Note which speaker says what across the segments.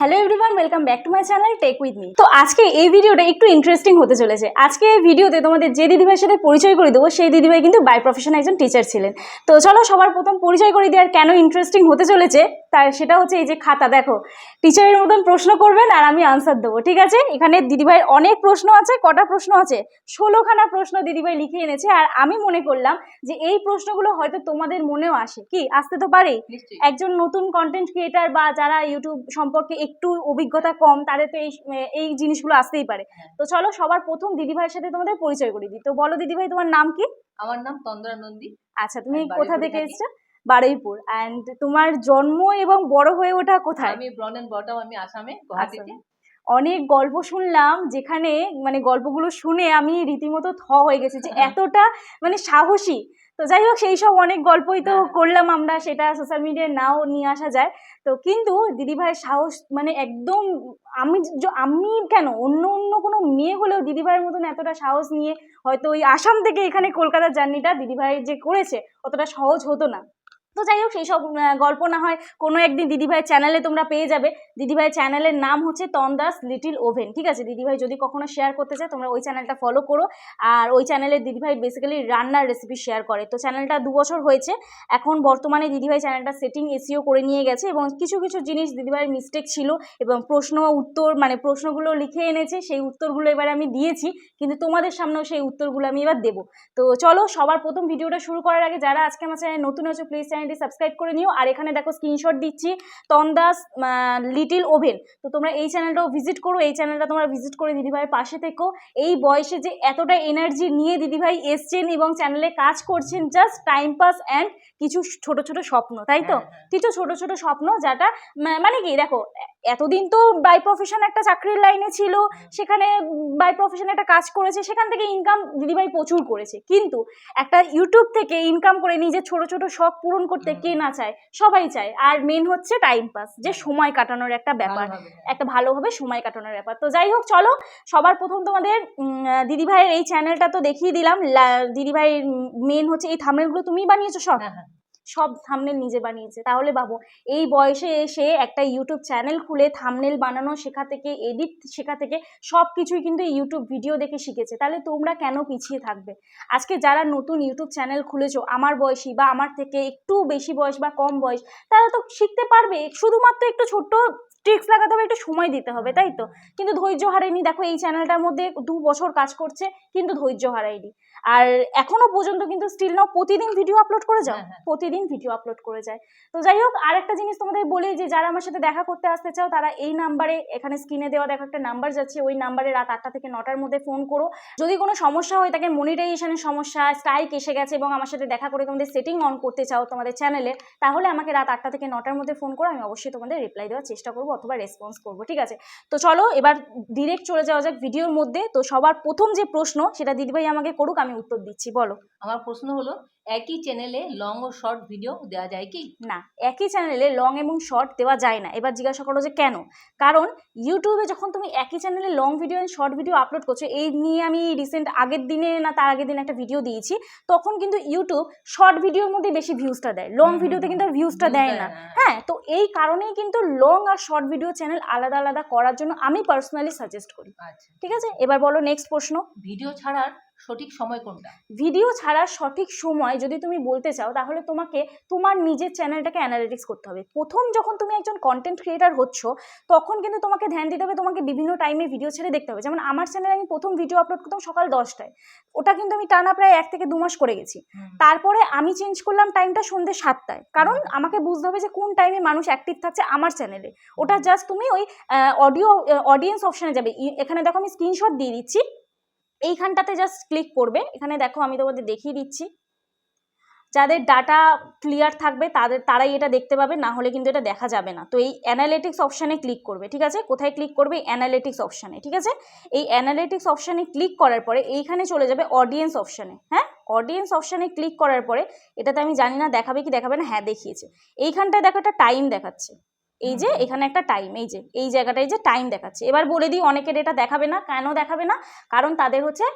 Speaker 1: Hello everyone welcome back to my channel tech with me তো আজকে এই ভিডিওটা একটু ইন্টারেস্টিং হতে চলেছে। আজকে এই ভিডিওতে তোমাদের যে দিদিভাইয়ের সাথে পরিচয় করে দেবো সেই দিদিভাই কিন্তু বাই প্রফেশন একজন টিচার ছিলেন। তো চলো সবার প্রথম পরিচয় করে দিয়ে আর কেন ইন্টারেস্টিং হতে চলেছে তার সেটা হচ্ছে এই যে খাতা। দেখো টিচারের মতন প্রশ্ন করবেন আর আমি আনসার দেবো ঠিক আছে? এখানে দিদিভাইয়ের অনেক প্রশ্ন আছে কটা প্রশ্ন আছে? ষোলোখানা প্রশ্ন দিদিভাই লিখে এনেছে আর আমি মনে করলাম যে এই প্রশ্নগুলো হয়তো তোমাদের মনেও আসে। কি? আসতে তো
Speaker 2: নিশ্চয়ই।
Speaker 1: একজন নতুন কন্টেন্ট ক্রিয়েটার বা যারা ইউটিউব সম্পর্কে একটু অভিজ্ঞতা কম তাদের তো এই এই জিনিসগুলো আসতেই পারে।
Speaker 2: হ্যাঁ।
Speaker 1: তো চলো সবার প্রথম দিদিভাইয়ের সাথে তোমাদের পরিচয় করে দিই। তো বলো দিদিভাই তোমার নাম কি?
Speaker 2: আমার নাম তন্দ্রা নন্দী।
Speaker 1: আচ্ছা তুমি কোথা থেকে। এসছো? বারুইপুর। অ্যান্ড তোমার জন্ম এবং বড় হয়ে ওঠা কোথায়?
Speaker 2: আমি ব্রন এন্ড বটম আমি আসামে গুয়াহাটিতে।
Speaker 1: অনেক গল্প শুনলাম যেখানে মানে গল্পগুলো শুনে আমি রীতিমতো থ হয়ে গেছি যে
Speaker 2: হ্যাঁ।
Speaker 1: এতটা মানে সাহসী। তো যাই হোক সেই সব অনেক গল্পই তো
Speaker 2: হ্যাঁ।
Speaker 1: করলাম আমরা সেটা সোশ্যাল মিডিয়ায় নাও নিয়ে আসা যায় তো কিন্তু দিদিভাইয়ের সাহস মানে একদম আমি য- আমি কেন অন্য অন্য কোনো মেয়ে হলেও দিদিভাইয়ের মতন এতটা সাহস নিয়ে হয়তো ওই আসাম থেকে এখানে কলকাতার জার্নিটা দিদিভাই যে করেছে অতটা সহজ হতো না তো যাই হোক সেই সব গল্প না হয় কোনো একদিন দিদিভাই চ্যানেলে তোমরা পেয়ে যাবে। দিদিভাই চ্যানেলের নাম হচ্ছে তন্দাস লিটিল ওভেন, ঠিক আছে? দিদিভাই যদি কখনো শেয়ার করতে চায়, তোমরা ওই চ্যানেলটা ফলো করো। আর ওই চ্যানেলে দিদিভাই বেসিক্যালি রান্নার রেসিপি শেয়ার করে। তো চ্যানেলটা দু বছর হয়েছে, এখন বর্তমানে দিদিভাই চ্যানেলটা সেটিং এসিও করে নিয়ে গেছে এবং কিছু কিছু জিনিস দিদিভাইয়ের মিস্টেক ছিল এবং প্রশ্ন, উত্তর মানে প্রশ্নগুলো লিখে এনেছে, সেই উত্তরগুলো এবারে আমি দিয়েছি, কিন্তু তোমাদের সামনেও সেই উত্তরগুলো আমি এবার দেবো। তো চলো, সবার প্রথম ভিডিওটা শুরু করার আগে যারা আজকে আমার চ্যানেল নতুন আছো প্লিজ চ্যানেলটি সাবস্ক্রাইব করে নিও। আর এখানে দেখো স্ক্রিনশট দিচ্ছি। তন্দাস লিটিল ওভেন তো তোমরা এই চ্যানেলটাও ভিজিট করো। এই চ্যানেলটা তোমরা ভিজিট করে দিদিভাইয়ের পাশে থেকো। এই বয়সে যে এতটা এনার্জি নিয়ে দিদিভাই এসছেন এবং চ্যানেলে কাজ করছেন জাস্ট টাইম পাস অ্যান্ড কিছু ছোট ছোট স্বপ্ন তাই তো?
Speaker 2: হ্যাঁ, হ্যাঁ।
Speaker 1: কিছু ছোট ছোট স্বপ্ন যাটা মানে কি? দেখো এতদিন তো বাই প্রফেশন একটা চাকরির লাইনে ছিল সেখানে বাই প্রফেশন একটা কাজ করেছে সেখান থেকে ইনকাম দিদিভাই প্রচুর করেছে। কিন্তু একটা ইউটিউব থেকে ইনকাম করে নিজের ছোট ছোট শখ পূরণ করতে কে না চায় সবাই চায়। আর মেন হচ্ছে টাইম পাস যে সময় কাটানোর একটা ব্যাপার। একটা ভালোভাবে সময় কাটানোর ব্যাপার। তো যাই হোক চলো সবার প্রথম তোমাদের দিদিভাইয়ের এই চ্যানেলটা তো দেখিয়ে দিলাম। দিদিভাইয়ের মেন হচ্ছে এই থামনেলগুলো তুমিই বানিয়েছো সব?
Speaker 2: হ্যাঁ, হ্যাঁ।
Speaker 1: সব থামনেল নিজে বানিয়েছে। তাহলে ভাবো এই বয়সে এসে একটা ইউটিউব চ্যানেল খুলে থামনেল বানানো শেখা থেকে এডিট শেখা থেকে সব কিছুই কিন্তু ইউটিউব ভিডিও দেখে শিখেছে। তাহলে তোমরা কেন পিছিয়ে থাকবে? আজকে যারা নতুন ইউটিউব চ্যানেল খুলেছো, আমার বয়সী বা আমার থেকে একটু বেশি বয়স বা কম বয়স, তারা তো শিখতে পারবে। শুধুমাত্র একটু ছোট্ট ট্রিক্স লাগাতে হবে, একটু সময় দিতে হবে, তাই তো? কিন্তু ধৈর্য হারায়নি। দেখো, এই চ্যানেলটার মধ্যে দু বছর কাজ করছে, কিন্তু ধৈর্য হারায়নি। আর এখনও পর্যন্ত কিন্তু স্টিল নাও প্রতিদিন ভিডিও আপলোড করে যাও।
Speaker 2: হ্যাঁ, হ্যাঁ।
Speaker 1: প্রতিদিন ভিডিও আপলোড করে যায়। তো যাই হোক আরেকটা জিনিস তোমাদের বলি যে যারা আমার সাথে দেখা করতে আসতে চাও তারা এই নাম্বারে এখানে স্ক্রিনে দেওয়া দেখো একটা নাম্বার যাচ্ছে ওই নাম্বারে রাত আটটা থেকে নটার মধ্যে ফোন করো। যদি কোনো সমস্যা হয় তাকে মনিটাইজেশনের সমস্যা স্ট্রাইক এসে গেছে এবং আমার সাথে দেখা করে তোমাদের সেটিং অন করতে চাও তোমাদের চ্যানেলে তাহলে আমাকে রাত আটটা থেকে নটার মধ্যে ফোন করো আমি অবশ্যই তোমাদের রিপ্লাই দেওয়ার চেষ্টা করব অথবা রেসপন্স করব ঠিক আছে? তো চলো এবার ডিরেক্ট চলে যাওয়া যাক ভিডিওর মধ্যে। তো সবার প্রথম যে প্রশ্ন সেটা দিদিভাই আমাকে করুক আমি উত্তর দিচ্ছি বলো।
Speaker 2: আমার প্রশ্ন হলো একই চ্যানেলে লং ও শর্ট ভিডিও দেওয়া যায় কি?
Speaker 1: না একই চ্যানেলে লং এবং শর্ট দেওয়া যায় না। এবার জিজ্ঞাসা করো যে কেন? কারণ ইউটিউবে যখন তুমি একই চ্যানেলে long video and short video upload করছ এই নিয়ে আমি রিসেন্ট আগের দিনে না তার আগের দিনে একটা ভিডিও দিয়েছি তখন কিন্তু ইউটিউব শর্ট ভিডিওর মধ্যে বেশি ভিউজটা দেয়। লং ভিডিওতে কিন্তু আর ভিউজটা দেয় না। হ্যাঁ। তো এই কারণেই কিন্তু লং আর শর্ট ভিডিও চ্যানেল আলাদা আলাদা করার জন্য আমি পার্সোনালি সাজেস্ট করি।
Speaker 2: আচ্ছা।
Speaker 1: ঠিক আছে? এবার বলো নেক্সট প্রশ্ন।
Speaker 2: ভিডিও ছাড়ার সঠিক সময় কোনটা?
Speaker 1: ভিডিও ছাড়ার সঠিক সময় যদি তুমি বলতে চাও তাহলে তোমাকে তোমার নিজের চ্যানেলটাকে অ্যানালিটিক্স করতে হবে। প্রথম যখন তুমি একজন কন্টেন্ট ক্রিয়েটার হচ্ছ তখন কিন্তু তোমাকে ধ্যান দিতে হবে তোমাকে বিভিন্ন টাইমে ভিডিও ছেড়ে দেখতে হবে। যেমন আমার চ্যানেলে আমি প্রথম ভিডিও আপলোড করতাম সকাল দশটায়। ওটা কিন্তু আমি টানা প্রায় এক থেকে দু মাস করে গেছি। তারপরে আমি চেঞ্জ করলাম টাইমটা সন্ধ্যে সাতটায়। কারণ আমাকে বুঝতে হবে যে কোন টাইমে মানুষ অ্যাক্টিভ থাকছে আমার চ্যানেলে ওটা জাস্ট তুমি ওই অডিও অডিয়েন্স অপশানে যাবে। ই- এখানে দেখো আমি স্ক্রিনশট দিয়ে দিচ্ছি। এইখানটাতে জাস্ট ক্লিক করবে। এখানে দেখো আমি তোমাদের দেখিয়ে দিচ্ছি। যাদের ডাটা ক্লিয়ার থাকবে, তাদের, তারাই এটা দেখতে পাবে, না হলে কিন্তু এটা দেখা যাবে না। তো এই অ্যানালিটিক্স অপশানে ক্লিক করবে, ঠিক আছে? কোথায় ক্লিক করবে? অ্যানালিটিক্স অপশানে ঠিক আছে? এই অ্যানালিটিক্স অপশানে ক্লিক করার পরে এইখানে চলে যাবে অডিয়েন্স অপশানে হ্যাঁ? অডিয়েন্স অপশানে ক্লিক করার পরে, এটাতে আমি জানি না দেখাবে কি দেখাবে না হ্যাঁ দেখিয়েছে। এইখানটায় দেখো একটা টাইম দেখাচ্ছে। এই যে এখানে একটা টাইম এই যে এই জায়গাটায় যে টাইম দেখাচ্ছে। এবার বলে দিই অনেকের এটা দেখাবে না কেন দেখাবে না? কারণ তাদের হচ্ছে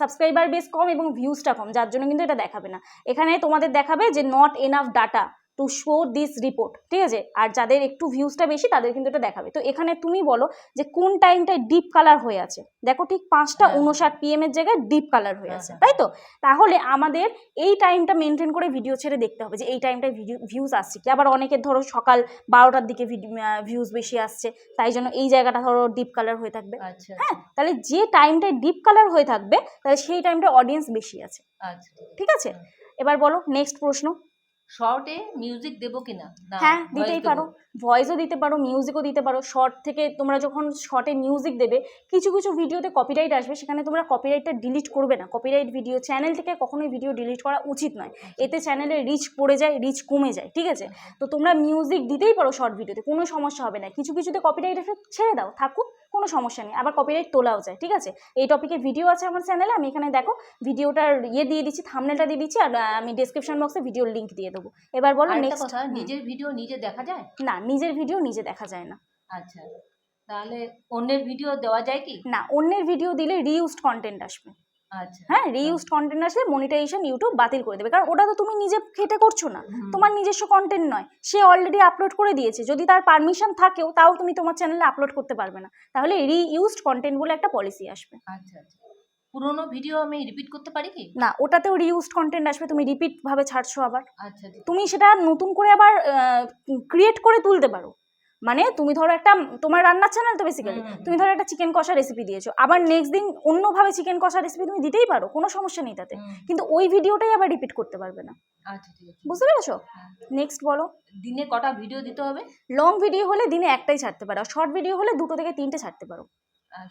Speaker 1: সাবস্ক্রাইবার বেস কম এবং ভিউজটা কম যার জন্য কিন্তু এটা দেখাবে না। এখানে তোমাদের দেখাবে যে not enough data to show this report ঠিক আছে? আর যাদের একটু ভিউজটা বেশি তাদের কিন্তু এটা দেখাবে। তো এখানে তুমি বলো যে কোন টাইমটায় ডিপ কালার হয়ে আছে? দেখো ঠিক পাঁচটা
Speaker 2: হ্যাঁ।
Speaker 1: উনষাট পিএম এর জায়গায় ডিপ কালার হয়ে
Speaker 2: হ্যাঁ,
Speaker 1: আছে
Speaker 2: হ্যাঁ।
Speaker 1: তাই তো? তাহলে আমাদের এই টাইমটা মেনটেন করে ভিডিও ছেড়ে দেখতে হবে যে এই টাইমটায় ভিডিও ভিউজ আসছে কি? আবার অনেকের ধরো সকাল বারোটার দিকে ভিউজ বেশি আসছে তাই জন্য এই জায়গাটা ধরো ডিপ কালার হয়ে থাকবে।
Speaker 2: আচ্ছা
Speaker 1: হ্যাঁ তাহলে যে টাইমটায় ডিপ কালার হয়ে থাকবে তাহলে সেই টাইমটা অডিয়েন্স বেশি আছে।
Speaker 2: আচ্ছা।
Speaker 1: ঠিক আছে? এবার বলো নেক্সট প্রশ্ন।
Speaker 2: শর্টে মিউজিক দেবো কিনা?
Speaker 1: হ্যাঁ দিতেই পারো। ভয়েসও দিতে পারো মিউজিকও দিতে পারো। শর্ট থেকে তোমরা যখন শর্টে মিউজিক দেবে কিছু কিছু ভিডিওতে কপিরাইট আসবে সেখানে তোমরা কপিরাইটটা ডিলিট করবে না। কপিরাইট ভিডিও চ্যানেল থেকে কখনোই ভিডিও ডিলিট করা উচিত নয়। এতে চ্যানেলে রিচ পড়ে যায় রিচ কমে যায় ঠিক আছে? তো তোমরা মিউজিক দিতেই পারো শর্ট ভিডিওতে কোনো সমস্যা হবে না। কিছু কিছুতে কপিরাইট এসে ছেড়ে দাও থাকুক। কোনো সমস্যা নেই। আবার কপিরাইট তোলাও যায় ঠিক আছে? এই টপিকে ভিডিও আছে আমার চ্যানেলে আমি এখানে দেখো ভিডিওটার ইয়ে দিয়ে দিচ্ছি থামনেলটা দিয়ে দিচ্ছি আর আমি ডিসক্রিপশন বক্সে ভিডিওর লিঙ্ক দিয়ে দেবো। এবার বলো নেক্সট
Speaker 2: কথা নিজের ভিডিও নিজে দেখা যায়?
Speaker 1: না নিজের ভিডিও নিজে দেখা যায় না।
Speaker 2: আচ্ছা তাহলে অন্যের ভিডিও দেওয়া যায় কি?
Speaker 1: না অন্যের ভিডিও দিলে রিউজড কন্টেন্ট আসবে। হ্যাঁ রিউজড কন্টেন্ট আসলে মনিটাইজেশন ইউটিউব বাতিল করে দেবে। কারণ ওটা তো তুমি নিজে খেটে করছ না। তোমার নিজস্ব কন্টেন্ট নয়। সে অলরেডি আপলোড করে দিয়েছে। যদি তার পারমিশন থাকেও তাও তুমি তোমার চ্যানেলে আপলোড করতে পারবে না। তাহলে রিইউজড কন্টেন্ট বলে একটা পলিসি আসবে।
Speaker 2: আচ্ছা আচ্ছা। পুরোনো ভিডিও আমি রিপিট করতে পারি কি?
Speaker 1: না ওটাতেও রিউজড কন্টেন্ট আসবে। তুমি রিপিট ভাবে ছাড়ছো আবার।
Speaker 2: আচ্ছা আচ্ছা।
Speaker 1: তুমি সেটা নতুন করে আবার ক্রিয়েট করে তুলতে পারো। মানে তুমি ধরো একটা তোমার রান্নার চ্যানেল তো বেসিক্যালি। তুমি ধরো একটা চিকেন কষা রেসিপি দিয়েছ। আবার নেক্সট দিন অন্যভাবে চিকেন কষা রেসিপি তুমি দিতেই পারো কোনো সমস্যা নেই তাতে। কিন্তু ওই ভিডিওটাই আবার রিপিট করতে পারবে না।
Speaker 2: আচ্ছা
Speaker 1: বুঝতে পেরেছ?
Speaker 2: হ্যাঁ।
Speaker 1: নেক্সট বলো।
Speaker 2: দিনে কটা ভিডিও দিতে হবে?
Speaker 1: লং ভিডিও হলে দিনে একটাই ছাড়তে পারো শর্ট ভিডিও হলে দুটো থেকে তিনটে ছাড়তে পারো।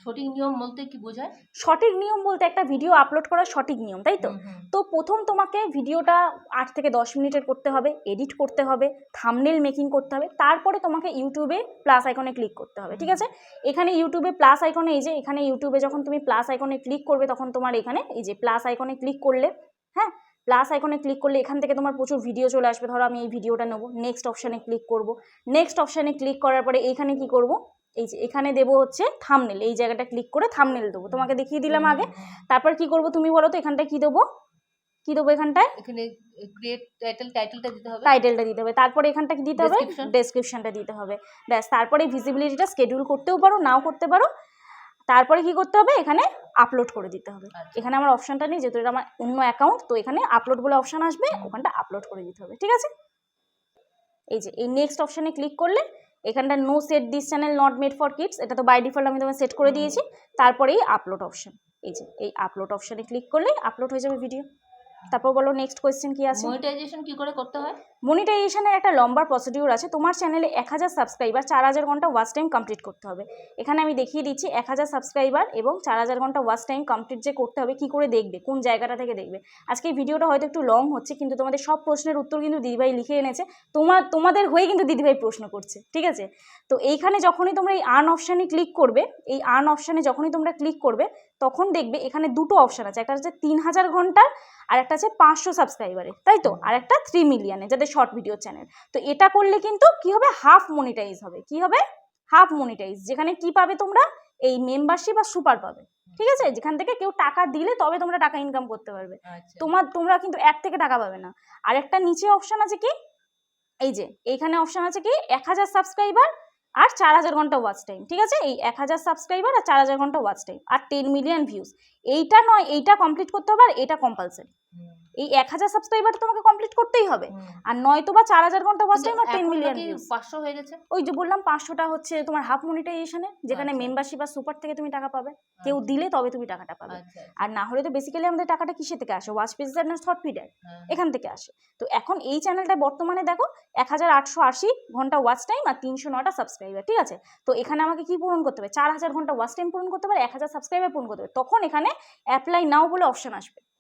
Speaker 2: সঠিক নিয়ম বলতে কি বোঝায়?
Speaker 1: সঠিক নিয়ম বলতে একটা ভিডিও আপলোড করার সঠিক নিয়ম তাই তো। তো প্রথম তোমাকে ভিডিওটা আট থেকে দশ মিনিটের করতে হবে এডিট করতে হবে থামনেল মেকিং করতে হবে তারপরে তোমাকে ইউটিউবে প্লাস আইকনে ক্লিক করতে হবে ঠিক আছে? এখানে ইউটিউবে প্লাস আইকনে এই যে এখানে ইউটিউবে যখন তুমি প্লাস আইকনে ক্লিক করবে তখন তোমার এখানে এই যে প্লাস আইকনে ক্লিক করলে হ্যাঁ? প্লাস আইকনে ক্লিক করলে এখান থেকে তোমার প্রচুর ভিডিও চলে আসবে ধরো আমি এই ভিডিওটা নেব নেক্সট অপশানে ক্লিক করব নেক্সট অপশানে ক্লিক করার পরে এখানে কি করব? এই যে এখানে দেবো হচ্ছে থামনেল এই জায়গাটা ক্লিক করে থামনেল দেবো। তোমাকে দেখিয়ে দিলাম আগে। তারপর কি করব তুমি বলো তো এখানটায় কি দেবো? কি দেবো এখানটায়?
Speaker 2: এখানে ক্রিয়েট টাইটেল টাইটেলটা দিতে হবে।
Speaker 1: টাইটেলটা দিতে হবে। তারপরে এখানটা কি দিতে হবে? ডেসক্রিপশনটা দিতে হবে। ব্যাস তারপরে ভিজিবিলিটিটা স্কেডিউল করতেও পারো নাও করতে পারো। তারপরে কি করতে হবে? এখানে আপলোড করে দিতে হবে।
Speaker 2: আচ্ছা।
Speaker 1: এখানে আমার অপশনটা নেই যেহেতু এটা আমার অন্য অ্যাকাউন্ট তো এখানে আপলোড বলে অপশন আসবে ওখানটা আপলোড করে দিতে হবে ঠিক আছে? এই যে এই নেক্সট অপশনে ক্লিক করলে এখানটা no set this channel not made for kids এটা তো বাই ডিফল্ট আমি তোমায় সেট করে দিয়েছি। তারপরেই আপলোড অপশন এই যে এই আপলোড অপশানে ক্লিক করলেই আপলোড হয়ে যাবে ভিডিও তারপর বলো নেক্সট কোয়েশ্চেন কি আছে?
Speaker 2: মনিটাইজেশন কি করে করতে হয়?
Speaker 1: মনিটাইজেশনের একটা লম্বা প্রসিডিউর আছে। তোমার চ্যানেলে এক হাজার সাবস্ক্রাইবার চার হাজার ঘণ্টা ওয়াচ টাইম কমপ্লিট করতে হবে। এখানে আমি দেখিয়ে দিচ্ছি এক হাজার সাবস্ক্রাইবার এবং চার হাজার ঘণ্টা ওয়াচ টাইম কমপ্লিট যে করতে হবে কি করে দেখবে কোন জায়গাটা থেকে দেখবে। আজকে এই ভিডিওটা হয়তো একটু লং হচ্ছে কিন্তু তোমাদের সব প্রশ্নের উত্তর কিন্তু দিদিভাই লিখে এনেছে। তোমার তোমাদের হয়ে কিন্তু দিদিভাই প্রশ্ন করছে ঠিক আছে? তো এইখানে যখনই তোমরা এই আর্ন অপশানে ক্লিক করবে এই আর্ন অপশানে যখনই তোমরা ক্লিক করবে তখন দেখবে এখানে দুটো অপশান আছে একটা হচ্ছে তিন হাজার ঘণ্টার আর একটা আছে পাঁচশো সাবস্ক্রাইবারে তাই তো? আর একটা থ্রি মিলিয়নে যাদের শর্ট ভিডিও চ্যানেল তো এটা করলে কিন্তু কি হবে? হাফ মনিটাইজ হবে। কি হবে? হাফ মনিটাইজ যেখানে কি পাবে তোমরা? এই মেম্বারশিপ আর সুপার পাবে। ঠিক আছে? যেখান থেকে কেউ টাকা দিলে তবে তোমরা টাকা ইনকাম করতে পারবে।
Speaker 2: আচ্ছা।
Speaker 1: তোমার তোমরা কিন্তু এক থেকে টাকা পাবে না। আর একটা নিচে অপশান আছে কি? এই যে এইখানে অপশান আছে কি? এক হাজার সাবস্ক্রাইবার আর চার হাজার ঘণ্টা ওয়াচ টাইম ঠিক আছে? এই এক হাজার সাবস্ক্রাইবার আর চার হাজার ঘণ্টা ওয়াচ টাইম আর টেন মিলিয়ন ভিউজ এইটা নয়, এইটা কমপ্লিট করতে হবে আর এটা কম্পালসারি এই এক হাজার সাবস্ক্রাইবার তোমাকে কমপ্লিট করতেই হবে। আর নয়তো বা চার হাজার ঘণ্টা ওয়াচ টাইম আর টেন মিলিয়ন
Speaker 2: পাঁচশো হয়ে গেছে?
Speaker 1: ওই যে বললাম পাঁচশোটা হচ্ছে তোমার হাফ মনিটাইজেশনে যেখানে
Speaker 2: আচ্ছা।
Speaker 1: মেম্বারশিপ আর সুপার থেকে তুমি টাকা পাবে। কেউ দিলে তবে তুমি টাকাটা পাবে।
Speaker 2: আচ্ছা
Speaker 1: আর না হলে তো বেসিক্যালি আমাদের টাকাটা কিসে থেকে আসে? ওয়াচ পেজের না শর্ট ফিডের
Speaker 2: হ্যাঁ।
Speaker 1: এখান থেকে আসে। তো এখন এই চ্যানেলটা বর্তমানে দেখো এক হাজার আটশো আশি ঘণ্টা ওয়াচ টাইম আর তিনশো নটা সাবস্ক্রাইবার ঠিক আছে? তো এখানে আমাকে কি পূরণ করতে হবে? চার হাজার ঘণ্টা ওয়াচ টাইম পূরণ করতে হবে এক হাজার সাবস্ক্রাইবার পূরণ করতে হবে। তখন এখানে অ্যাপ্লাই নাও বলে অপশন আসবে।
Speaker 2: আচ্ছা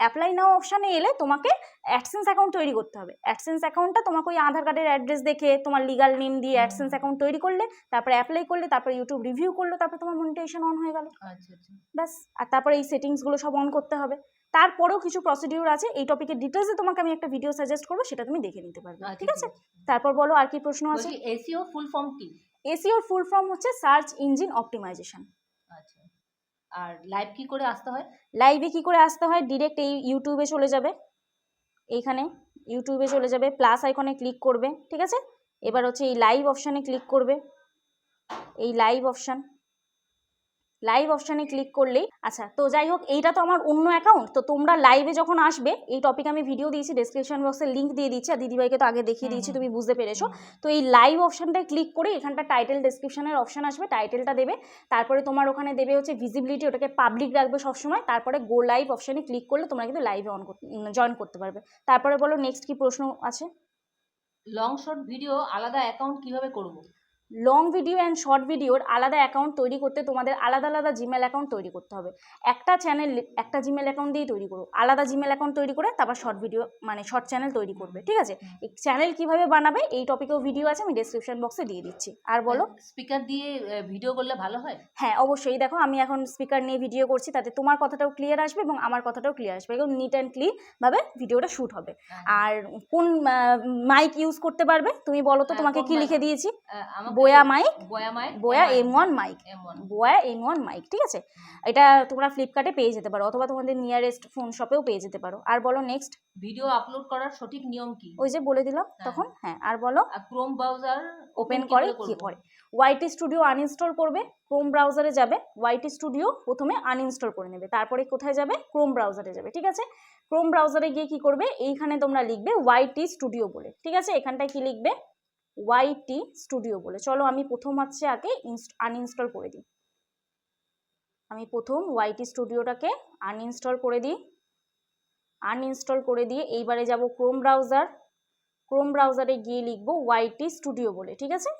Speaker 1: অ্যাপ্লাই নাও অপশানে এলে তোমাকে অ্যাডসেন্স অ্যাকাউন্ট তৈরি করতে হবে। অ্যাডসেন্স অ্যাকাউন্টটা তোমাকে ওই আধার কার্ডের অ্যাড্রেস দেখে তোমার লিগাল নেম দিয়ে অ্যাডসেন্স অ্যাকাউন্ট তৈরি করলে তারপরে অ্যাপ্লাই করলে তারপরে ইউটিউব রিভিউ করল তারপরে তোমার মনিটাইজেশন অন হয়ে গেল।
Speaker 2: আচ্ছা আচ্ছা।
Speaker 1: ব্যাস আর তারপরে এই সেটিংসগুলো সব অন করতে হবে। তারপরেও কিছু প্রসিডিউর আছে এই টপিকের ডিটেলসে তোমাকে আমি একটা ভিডিও সাজেস্ট করব সেটা তুমি দেখে নিতে পারবে
Speaker 2: আচ্ছা,
Speaker 1: ঠিক আছে? তারপর বলো আর কি প্রশ্ন আছে?
Speaker 2: এসিও ফুল ফর্ম কি?
Speaker 1: এসিওর ফুল ফর্ম হচ্ছে সার্চ ইঞ্জিন অপটিমাইজেশন
Speaker 2: আর লাইভ কি করে আসতে হয়?
Speaker 1: লাইভে কি করে আসতে হয়? ডিরেক্ট এই ইউটিউবে চলে যাবে। এইখানে ইউটিউবে চলে যাবে। প্লাস আইকনে ক্লিক করবে, ঠিক আছে? এবার হচ্ছে এই লাইভ অপশানে ক্লিক করবে। এই লাইভ অপশান লাইভ অপশানে ক্লিক করলেই আচ্ছা তো যাই হোক এইটা তো আমার অন্য অ্যাকাউন্ট তো তোমরা লাইভে যখন আসবে এই টপিক আমি ভিডিও দিয়েছি ডেসক্রিপশন বক্সে লিঙ্ক দিয়ে দিচ্ছি আর দিদিভাইকে তো আগে দেখিয়ে দিয়েছি তুমি বুঝতে পেরেছ। তো এই লাইভ অপশানটায় ক্লিক করে এখানটা টাইটেল ডেসক্রিপশনের অপশান আসবে টাইটেলটা দেবে তারপরে তোমার ওখানে দেবে হচ্ছে ভিজিবিলিটি ওটাকে পাবলিক রাখবে সবসময় তারপরে গো লাইভ অপশানে ক্লিক করলে তোমরা কিন্তু লাইভে অন জয়েন করতে পারবে। তারপরে বলো নেক্সট কি প্রশ্ন আছে?
Speaker 2: লং শর্ট ভিডিও আলাদা অ্যাকাউন্ট কীভাবে করব?
Speaker 1: লং ভিডিও অ্যান্ড শর্ট ভিডিওর আলাদা অ্যাকাউন্ট তৈরি করতে তোমাদের আলাদা আলাদা জিমেল অ্যাকাউন্ট তৈরি করতে হবে। একটা চ্যানেল একটা জিমেল অ্যাকাউন্ট দিয়েই তৈরি করো। আলাদা জিমেল অ্যাকাউন্ট তৈরি করে তারপর শর্ট ভিডিও মানে শর্ট চ্যানেল তৈরি করবে ঠিক আছে? এই চ্যানেল কীভাবে বানাবে এই টপিকেও ভিডিও আছে আমি ডেসক্রিপশন বক্সে দিয়ে দিচ্ছি। আর বলো?
Speaker 2: স্পিকার দিয়ে ভিডিও করলে ভালো হয়?
Speaker 1: হ্যাঁ অবশ্যই। দেখো আমি এখন স্পিকার নিয়ে ভিডিও করছি তাতে তোমার কথাটাও ক্লিয়ার আসবে এবং আমার কথাটাও ক্লিয়ার আসবে। এবং নিট অ্যান্ড ক্লিনভাবে ভিডিওটা শ্যুট হবে। আর কোন মাইক ইউজ করতে পারবে? তুমি বলো তো
Speaker 2: হ্যাঁ,
Speaker 1: তোমাকে কি লিখে দিয়েছি? Buoy mic
Speaker 2: Boya mic
Speaker 1: Boya M one mic Boya M one mic ঠিক আছে? এটা তোমরা ফ্লিপকার্টে পেয়ে যেতে পারো অথবা তোমাদের নিয়ারেস্ট ফোন শপেও পেয়ে যেতে পারো। আর বলো নেক্সট
Speaker 2: ভিডিও আপলোড করার সঠিক নিয়ম কি?
Speaker 1: ওই যে বলে দিলাম
Speaker 2: হ্যাঁ।
Speaker 1: তখন? হ্যাঁ আর বলো?
Speaker 2: ক্রোম ব্রাউজার
Speaker 1: ওপেন করে কি করে ওয়াইটি স্টুডিও আনইনস্টল করবে ক্রোম ব্রাউজারে যাবে ওয়াইটি স্টুডিও প্রথমে আনইনস্টল করে নেবে তারপরে কোথায় যাবে? ক্রোম ব্রাউজারে যাবে ঠিক আছে? ক্রোম ব্রাউজারে গিয়ে কি করবে? এইখানে তোমরা লিখবে ওয়াইটি স্টুডিও বলে ঠিক আছে? এখানটায় কি লিখবে? ওয়াইটি স্টুডিও বলে। চলো আমি প্রথম হচ্ছে আগে আনইনস্টল করে দিই। আমি প্রথম ওয়াইটি স্টুডিওটাকে আনইনস্টল করে দিই। আনইনস্টল করে দিয়ে এইবারে যাব ক্রোম ব্রাউজার ক্রোম ব্রাউজারে গিয়ে লিখব ওয়াইটি স্টুডিও বলে, ঠিক আছে?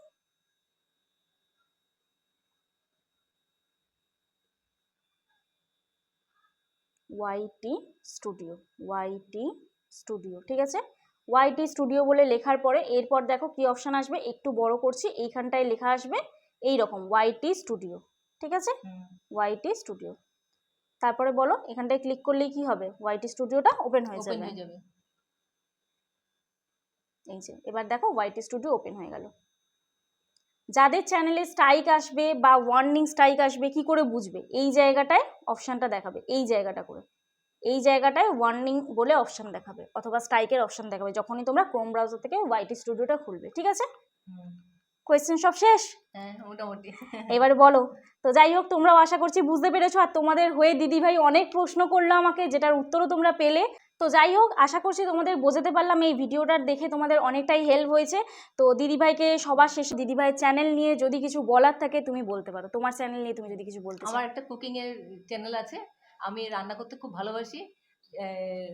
Speaker 1: ওয়াইটি স্টুডিও ওয়াইটি স্টুডিও ঠিক আছে? ওয়াইটি স্টুডিও বলে লেখার পরে এরপর দেখো কি অপশান আসবে? একটু বড় করছি এইখানটায় লেখা আসবে এই রকম ওয়াইটি স্টুডিও ঠিক আছে? ওয়াইটি স্টুডিও তারপরে বলো এখানটায় ক্লিক করলেই কি হবে? ওয়াইটি স্টুডিওটা ওপেন হয়ে যাবে। এই যে এবার দেখো ওয়াইটি স্টুডিও ওপেন হয়ে গেল। যাদের চ্যানেলে স্ট্রাইক আসবে বা ওয়ার্নিং স্ট্রাইক আসবে কি করে বুঝবে? এই জায়গাটায় অপশানটা দেখাবে এই জায়গাটা করে। এই জায়গাটায় ওয়ার্নিং বলে অপশান দেখাবে অথবা স্ট্রাইকের অপশান দেখাবে যখনই তোমরা ক্রোম ব্রাউজার থেকে ওয়াইটি স্টুডিওটা খুলবে ঠিক আছে? কোয়েশ্চেন সব শেষ?
Speaker 2: হ্যাঁ মোটামুটি।
Speaker 1: এবারে বলো। তো যাই হোক তোমরাও আশা করছি বুঝতে পেরেছ আর তোমাদের হয়ে দিদিভাই অনেক প্রশ্ন করল আমাকে যেটার উত্তরও তোমরা পেলে। তো যাই হোক আশা করছি তোমাদের বোঝাতে পারলাম এই ভিডিওটার দেখে তোমাদের অনেকটাই হেল্প হয়েছে। তো দিদিভাইকে সবার শেষে দিদিভাইয়ের চ্যানেল নিয়ে যদি কিছু বলার থাকে তুমি বলতে পারো। তোমার চ্যানেল নিয়ে তুমি যদি কিছু বলতে
Speaker 2: আমার একটা কুকিংয়ের চ্যানেল আছে। আমি রান্না করতে খুব ভালোবাসি।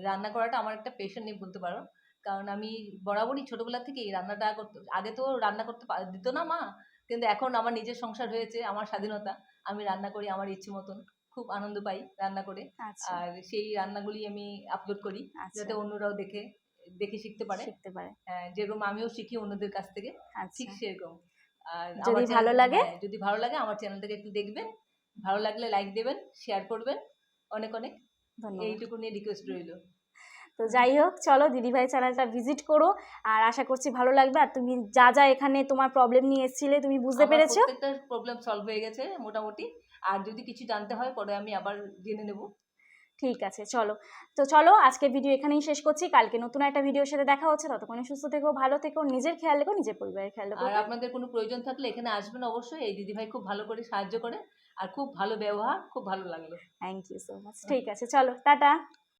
Speaker 2: রান্না করাটা আমার একটা পেশন নিয়ে বলতে পারো। কারণ আমি বরাবরই ছোটবেলা থেকেই রান্নাটা করতে। আগে তো রান্না করতে দিত না মা কিন্তু এখন আমার নিজের সংসার হয়েছে আমার স্বাধীনতা। আমি রান্না করি আমার ইচ্ছে মতন। খুব আনন্দ পাই রান্না করে।
Speaker 1: আচ্ছা।
Speaker 2: আর সেই রান্নাগুলি আমি আপলোড করি
Speaker 1: আচ্ছা।
Speaker 2: যাতে অন্যরাও দেখে দেখে শিখতে পারে।
Speaker 1: শিখতে পারে।
Speaker 2: যেরকম আমিও শিখি অন্যদের কাছ থেকে
Speaker 1: আচ্ছা।
Speaker 2: ঠিক সেরকম। আর
Speaker 1: যদি ভালো লাগে?
Speaker 2: হ্যাঁ, যদি ভালো লাগে আমার চ্যানেলটাকে একটু দেখবেন। ভালো লাগলে লাইক দেবেন শেয়ার করবেন। অনেক অনেক।
Speaker 1: ধন্যবাদ।
Speaker 2: এইটুকু নিয়ে রিকোয়েস্ট রইল।
Speaker 1: তো যাই হোক চলো দিদিভাই চ্যানেলটা ভিজিট করো। আর আশা করছি ভালো লাগবে। আর তুমি যা যা এখানে তোমার প্রবলেম নিয়ে এসেছিলে তুমি বুঝতে পেরেছ?
Speaker 2: প্রত্যেকটা প্রবলেম সলভ হয়ে গেছে মোটামুটি। আর যদি কিছু জানতে হয় পরে আমি আবার জেনে নেব।
Speaker 1: ঠিক আছে চলো। তো চলো আজকে ভিডিও এখানেই শেষ করছি। কালকে নতুন একটা ভিডিওর সাথে দেখা হচ্ছে। ততক্ষণে সুস্থ থেকো ভালো থেকো নিজের খেয়াল রেখো নিজের পরিবারের খেয়াল রেখো।
Speaker 2: আর আপনাদের কোনো প্রয়োজন থাকলে এখানে আসবেন অবশ্যই। এই দিদিভাই খুব ভালো করে সাহায্য করে। আর খুব ভালো ব্যবহার, খুব ভালো লাগল।
Speaker 1: থ্যাংক ইউ সো মাচ ঠিক আছে, চলো, টাটা।